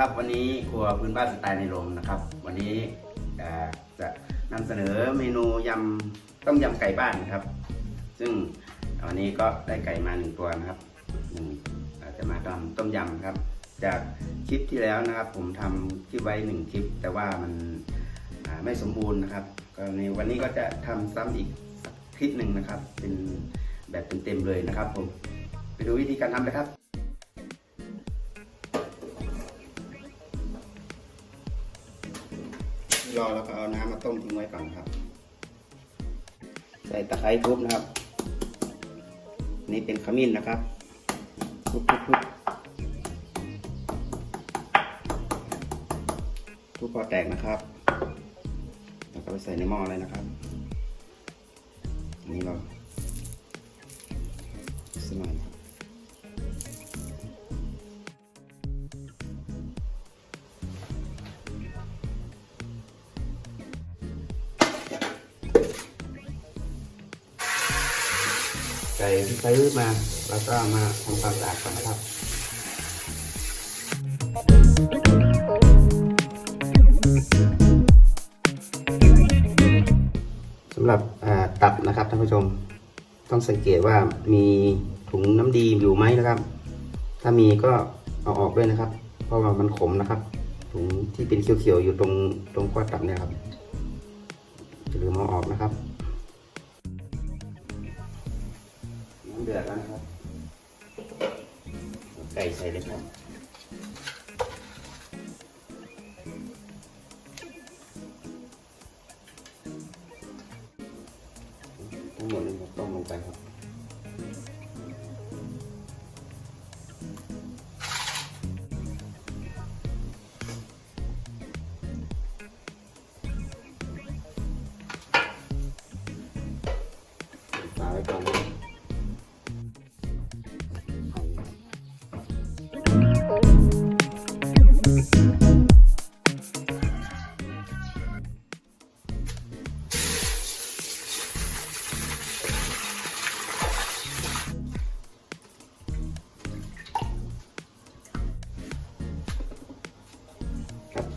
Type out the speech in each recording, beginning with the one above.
ครับวันนี้ครัวพื้นบ้านสไตล์ในโรงนะครับ วันนี้จะนำเสนอเมนูยำต้มยำไก่บ้านครับ ซึ่งวันนี้ก็ได้ไก่มาหนึ่งตัวนะครับหนึ่งจะมาทำต้มยำครับ จากคลิปที่แล้วนะครับ ผมทำคลิปไว้หนึ่งคลิป แต่ว่ามันไม่สมบูรณ์นะครับก็ในวันนี้ก็จะทำซ้ำอีกสักคลิปหนึ่งนะครับ เป็นแบบเต็มๆเลยนะครับ ผมไปดูวิธีการทำเลยครับ รอแล้วก็เอาน้ำมาต้มทิ้งไว้ก่อนครับ ใส่ตะไคร้ทุบนะครับ นี่เป็นขมิ้นนะครับทุบทุบทุบทุบพอแตกนะครับ แล้วก็ไปใส่ในหม้อเลยนะครับ นี่เรา ไก่ที่ใช้มา แล้วก็มาทำความสะอาดก่อนนะครับสำหรับตับนะครับท่านผู้ชม ต้องสังเกตว่ามีถุงน้ำดีอยู่ไหมนะครับ ถ้ามีก็เอาออกด้วยนะครับ เพราะว่ามันขมนะครับ ถุงที่เป็นเขียวๆอยู่ตรงตรงก้อตับเนี่ยครับอย่าลืมเอาออกนะครับ เดือดแล้วนะครับเอาไก่ใส่เลยครับทั้งหมดนี้ผมต้มลงไปครับ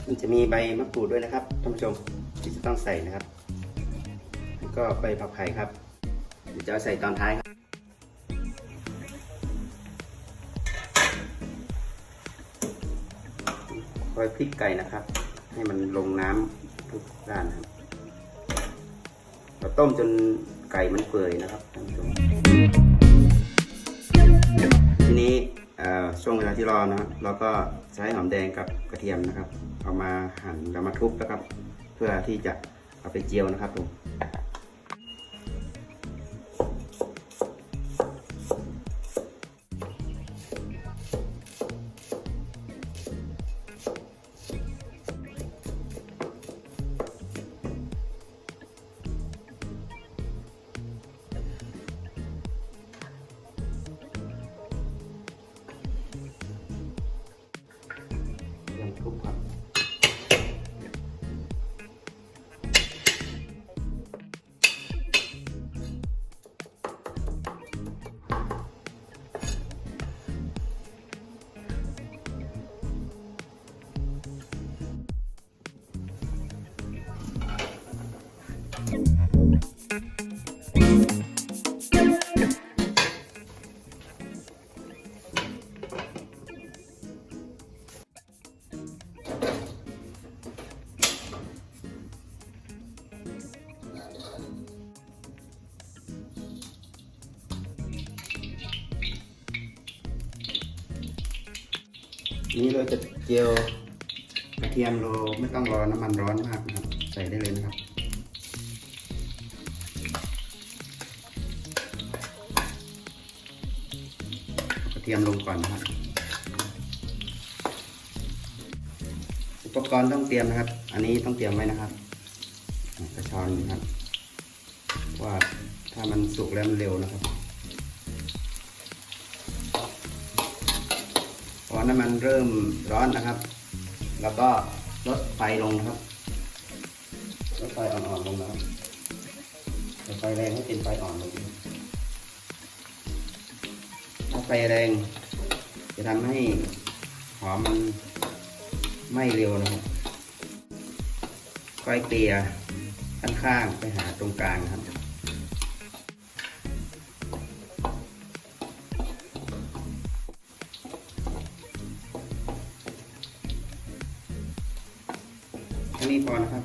มันจะมีใบมะกรูดด้วยนะครับท่านผู้ชมที่จะต้องใส่นะครับแล้วก็ใบผักไผ่ครับเดี๋ยวจะใส่ตอนท้ายครับคอยพลิกไก่นะครับ ให้มันลงน้ำทุกด้านนะครับเราต้มจนไก่มันเปื่อยนะครับท่านผู้ชมทีนี้ช่วงเวลาที่รอนะเราก็ใช้หอมแดงกับกระเทียมนะครับ เอามาหั่นแล้วมาทุบนะครับ เพื่อที่จะเอาไปเจียวนะครับผม เจียวกระเทียมโรไม่ต้องรอน้ำมันร้อนมากนะครับ ใส่ได้เลยนะครับกระเทียมลงก่อนนะครับ อุปกรณ์ต้องเตรียมนะครับ อันนี้ต้องเตรียมไว้นะครับกระชอนนะครับ ว่าถ้ามันสุกแล้วมันเร็วนะครับ น้ำมันเริ่มร้อนนะครับ แล้วก็ลดไฟลงครับลดไฟอ่อนๆลงนะครับไฟแรงให้เป็นไฟอ่อนลงถ้าไฟแรง จะทำให้หอมมันไม่เร็วนะครับค่อยเกลี่ยข้างๆไปหาตรงกลางครับ นี้พอนะครับ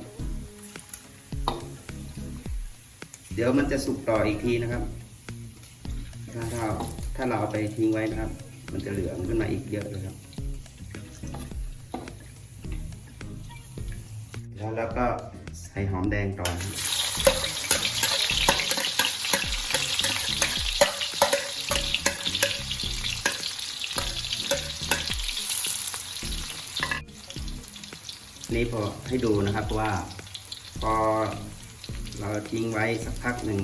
เดี๋ยวมันจะสุกต่ออีกทีนะครับถ้าเราถ้าเราเอาไปทิ้งไว้นะครับ มันจะเหลืองขึ้นมาอีกเยอะเลยครับ แล้วแล้วก็ใส่หอมแดงต่อนะครับ นี่พอให้ดูนะครับว่า พอเราทิ้งไว้สักพักหนึ่ง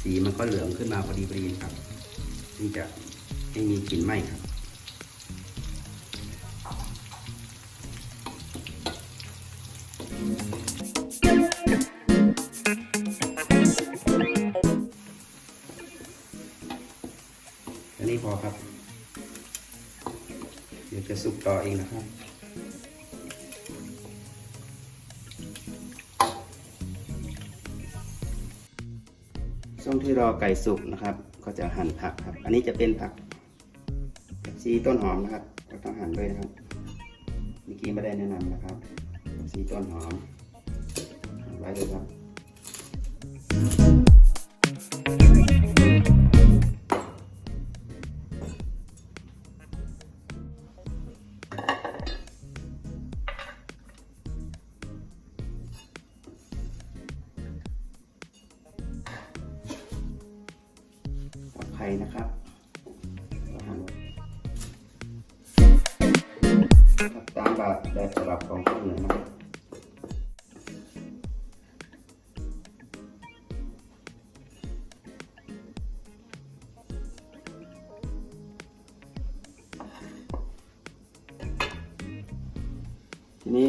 สีมันก็เหลืองขึ้นมาพอดีพอดีครับนี่จะไม่มีกลิ่นไหม้ครับ อันนี้พอครับ เดี๋ยวจะสุกต่อเองนะครับ ช่วงที่รอไก่สุกนะครับ ก็จะหั่นผักครับ อันนี้จะเป็นผักชีต้นหอมนะครับก็ต้องหั่นด้วยนะครับเมื่อกี้ไม่ได้แนะนำนะครับชีต้นหอมไว้เลยครับ นะครับตามแบบแบบฉบับของคนเหนือนะครับทีนี้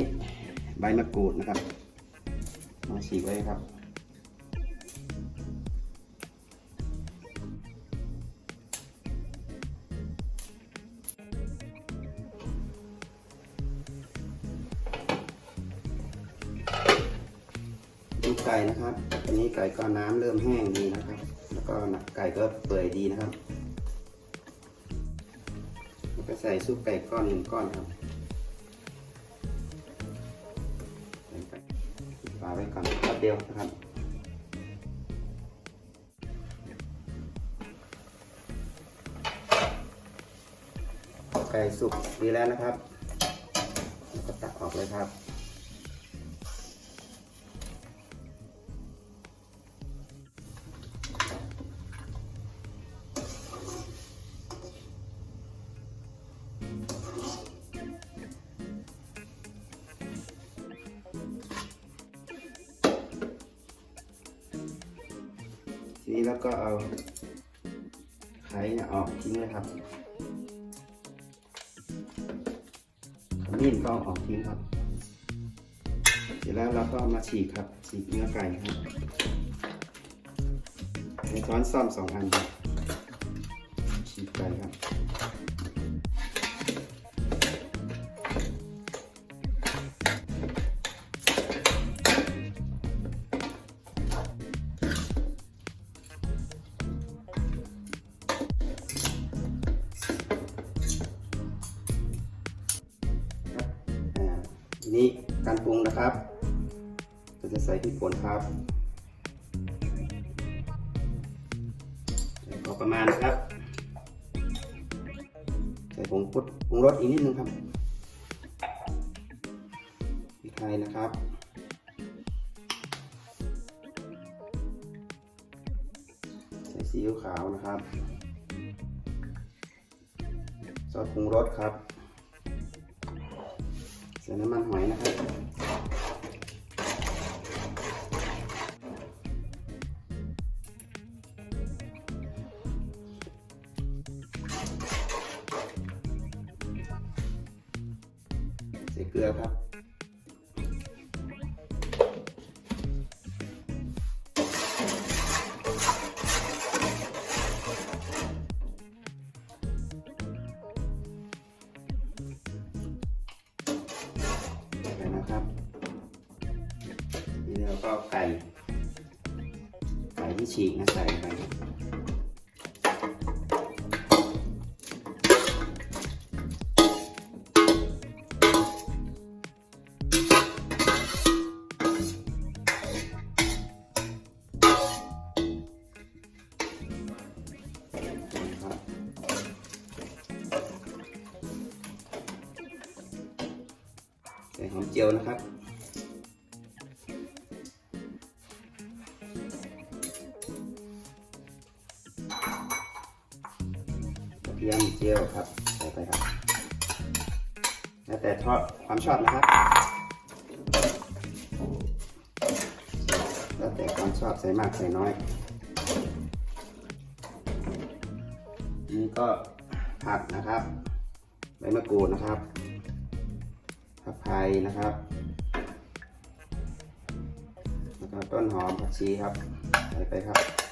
ใบมะกรูดนะครับ มาฉีกไว้ครับ แห้งดีนะครับ แล้วก็หนักไก่ก็เปื่อยดีนะครับแล้วก็ใส่ซุปไก่ก้อนหนึ่งก้อนครับปฝาไว้ก่อนแป๊บเดียวนะครับไก่สุกดีแล้วนะครับ แล้วก็ตักออกเลยครับ นี้แล้วก็เอาไข่เนี่ยออกทิ้งเลยครับขมิ้นก็ออกทิ้งครับ เสร็จแล้วเราก็มาฉีกครับ ฉีกเนื้อไก่ครับในช้อนซ่อมสองอันครับฉีกไก่ครับ นะครับก็จะใส่พริกป่นครับพอประมาณนะครับ ใส่ผงพุดปรุงรสอีกนิดนึงครับพริกไทยนะครับใส่ซีอิ๊วขาวนะครับซอสปรุงรสครับใส่น้ำมันหอยนะครับ ร์ฟคนะครับนี่เราก็ไก่ไก่ที่ฉีกนะใส่ไป ส่หอมเจียวนะครับกระเทียมเจียวครับใส่ไปครับ แล้วแต่ทอดความชอบนะครับ แล้วแต่ความชอบใส่มากใส่น้อยนี่ก็ผักนะครับใบมะกรูดนะครับ ผักไทยนะครับ แล้วก็ต้นหอมผักชีครับใส่ไปครับ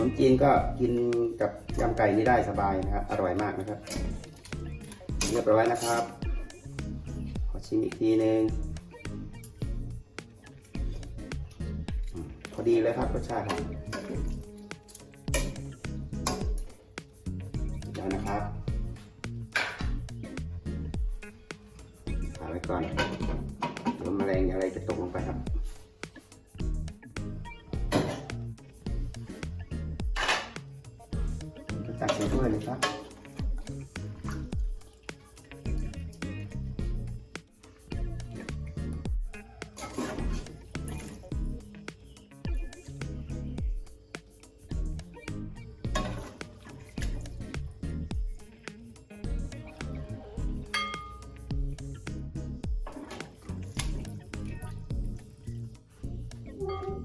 นมจีนก็กินกับยำไก่นี่ได้สบายนะครับ อร่อยมากนะครับ เรียบร้อยนะครับ ขอชิมอีกทีหนึ่งพอดีเลยครับรสชาติครับเดี๋ยวนะครับขาไว้ก่อนเดี๋ยวแมลงอะไรจะตกลงไปครับ ตักใ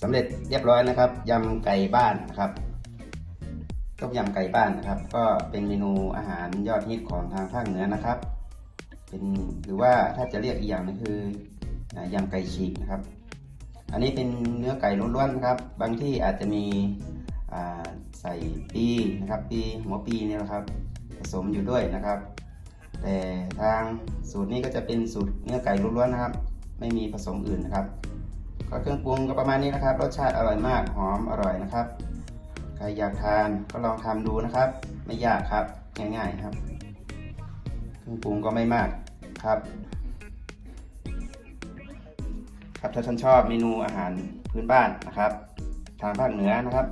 สำเร็จเรียบร้อยนะครับยำไก่บ้านนะครับต้มยำไก่บ้านนะครับ ก็เป็นเมนูอาหารยอดฮิตของทางภาคเหนือนะครับ เป็นหรือว่าถ้าจะเรียกอีกอย่างนึงคือยำไก่ฉีกนะครับ อันนี้เป็นเนื้อไก่ล้วนๆนะครับ บางที่อาจจะมีใส่ปีนะครับ ปีหัวปีเนี่ยนะครับ ผสมอยู่ด้วยนะครับ แต่ทางสูตรนี้ก็จะเป็นสูตรเนื้อไก่ล้วนๆนะครับ ไม่มีผสมอื่นนะครับ ก็เครื่องปรุงก็ประมาณนี้นะครับ รสชาติอร่อยมาก หอมอร่อยนะครับ ใครอยากทานก็ลองทำดูนะครับ ไม่ยากครับ ง่าย ๆครับ เครื่องปรุงก็ไม่มากครับ ครับถ้าท่านชอบเมนูอาหารพื้นบ้านนะครับ ทางภาคเหนือนะครับ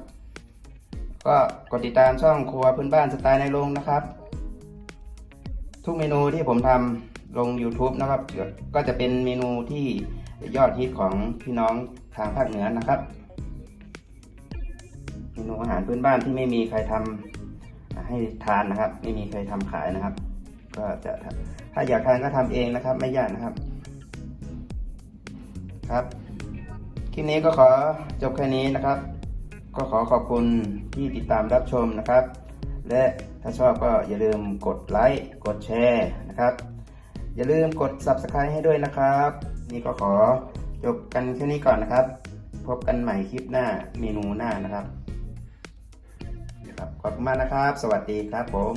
ก็กดติดตามช่องครัวพื้นบ้านสไตล์ในโรงนะครับ ทุกเมนูที่ผมทำลง YouTube นะครับ ก็จะเป็นเมนูที่ ยอดฮิตของพี่น้องทางภาคเหนือนะครับเมนูอาหารพื้นบ้านที่ไม่มีใครทำให้ทานนะครับ ไม่มีใครทำขายนะครับ ก็จะถ้าอยากทานก็ทำเองนะครับ ไม่ยากนะครับ ครับคลิปนี้ก็ขอจบแค่นี้นะครับ ก็ขอขอบคุณที่ติดตามรับชมนะครับ และถ้าชอบก็อย่าลืมกดไลค์กดแชร์นะครับ อย่าลืมกด Subscribe ให้ด้วยนะครับ นี่ก็ขอจบกันแค่นี้ก่อนนะครับ พบกันใหม่คลิปหน้าเมนูหน้านะครับครับขอบคุณมากนะครับ สวัสดีครับผม